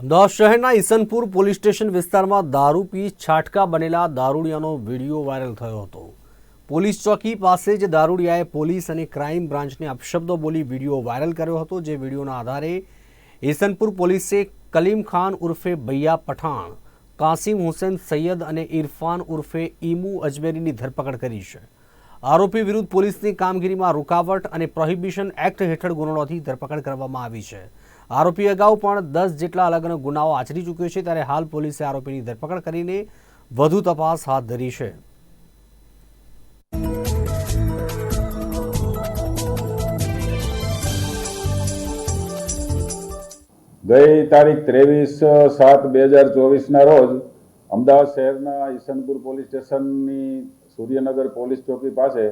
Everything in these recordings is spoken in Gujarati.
અમદાવાદ શહેરના ઈસનપુર પોલીસ સ્ટેશન વિસ્તારમાં દારૂ પી છાટકા બનેલા દારૂડિયાનો વીડિયો વાયરલ થયો હતો. પોલીસ ચોકી પાસે જ દારૂડિયાએ પોલીસ અને ક્રાઇમ બ્રાન્ચને અપશબ્દો બોલી વીડિયો વાયરલ કર્યો હતો, જે વિડીયોના આધારે ઈસનપુર પોલીસે કલીમ ખાન ઉર્ફે ભૈયા પઠાણ, કાસિમ હુસેન સૈયદ અને ઇરફાન ઉર્ફે ઈમુ અજમેરીની ધરપકડ કરી છે. આરોપી વિરુદ્ધ પોલીસની કામગીરીમાં રૂકાવટ અને પ્રોહિબિશન એક્ટ હેઠળ ગુનો ધરપકડ કરવામાં આવી છે. આરોપી અગાઉ પણ દસ જેટલા અલગ અલગ ગુનાઓ આચરી ચૂક્યો છે. ત્યારે હાલ પોલીસે આરોપીની ધરપકડ કરીને વધુ તપાસ હાથ ધરી છે. ગઈ તારીખ ત્રેવીસ સાત બે હજાર ચોવીસના રોજ અમદાવાદ શહેરના ઈસનપુર પોલીસ સ્ટેશનની સૂર્યનગર પોલીસ ચોકી પાસે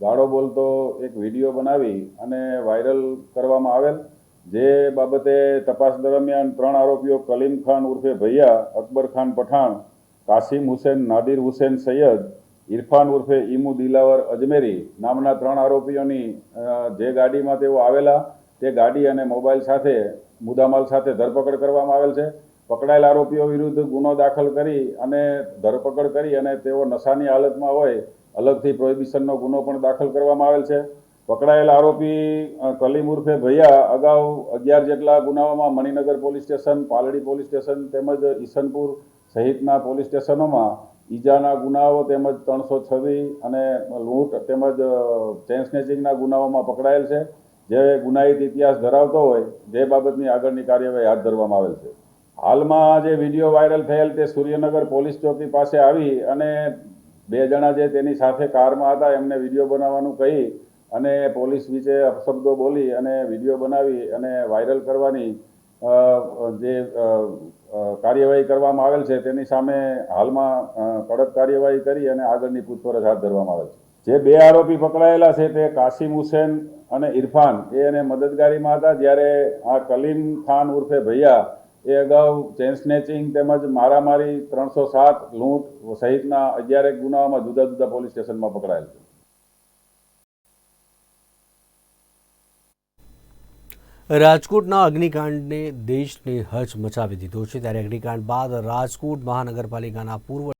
ગાળો બોલતો એક વીડિયો બનાવી અને વાયરલ કરવામાં આવેલ જે બાબતે તપાસ દરમિયાન ત્રણ આરોપીઓ કલીમ ખાન ઉર્ફે ભૈયા, અકબર ખાન પઠાણ, કાસિમ હુસેન, નાદિર હુસેન સૈયદ, ઇરફાન ઉર્ફે ઈમુ દિલાવર અજમેરી નામના ત્રણ આરોપીઓની જે ગાડીમાં તેઓ આવેલા, તે ગાડી અને મોબાઈલ સાથે, મુદ્દામાલ સાથે ધરપકડ કરવામાં આવેલ છે. પકડાયેલ આરોપીઓ વિરુદ્ધ ગુનો દાખલ કરી અને ધરપકડ કરી અને તેઓ નશાની હાલતમાં હોય, અલગથી પ્રોહિબિશનનો ગુનો પણ દાખલ કરવામાં આવેલ છે. પકડાયેલ આરોપી કલીમ ઉર્ફે ભૈયા અગાઉ અગિયાર જેટલા ગુનાઓમાં Maninagar police station, Paldi police station તેમજ ઈસનપુર સહિતના પોલીસ સ્ટેશનોમાં ઈજાના ગુનાઓ તેમજ ત્રણસો છવ્વીસ અને લૂંટ તેમજ ચેન સ્નેચિંગના ગુનાઓમાં પકડાયેલ છે. જે ગુનાહિત ઇતિહાસ ધરાવતો હોય જે બાબતની આગળની કાર્યવાહી હાથ ધરવામાં આવેલ છે. હાલમાં જે વીડિયો વાયરલ થયેલ તે સૂર્યનગર પોલીસ ચોકી પાસે આવી અને બે જણા જે તેની સાથે કારમાં હતા એમને વીડિયો બનાવવાનું કહી અને પોલીસ વિશે અપશબ્દો બોલી અને વીડિયો બનાવી અને વાયરલ કરવાની જે કાર્યવાહી કરવામાં આવેલ છે, તેની સામે હાલમાં કડક કાર્યવાહી કરી અને આગળની પૂછપરછ હાથ ધરવામાં આવેલ છે. જે બે આરોપી પકડાયેલા છે, તે કાસિમ હુસેન અને ઇરફાન, એ એને મદદગારીમાં હતા, જ્યારે આ કલીમ ખાન ઉર્ફે ભૈયા, એ અગાઉ ચેન સ્નેચિંગ તેમજ મારામારી ત્રણસો સાત લૂંટ સહિતના અગિયારેક ગુનાઓમાં જુદા જુદા પોલીસ સ્ટેશનમાં પકડાયેલ છે. રાજકોટના અગ્નિકાંડને દેશને હચ મચાવી દીધો છે. ત્યારે અગ્નિકાંડ બાદ રાજકોટ મહાનગરપાલિકાના પૂર્વ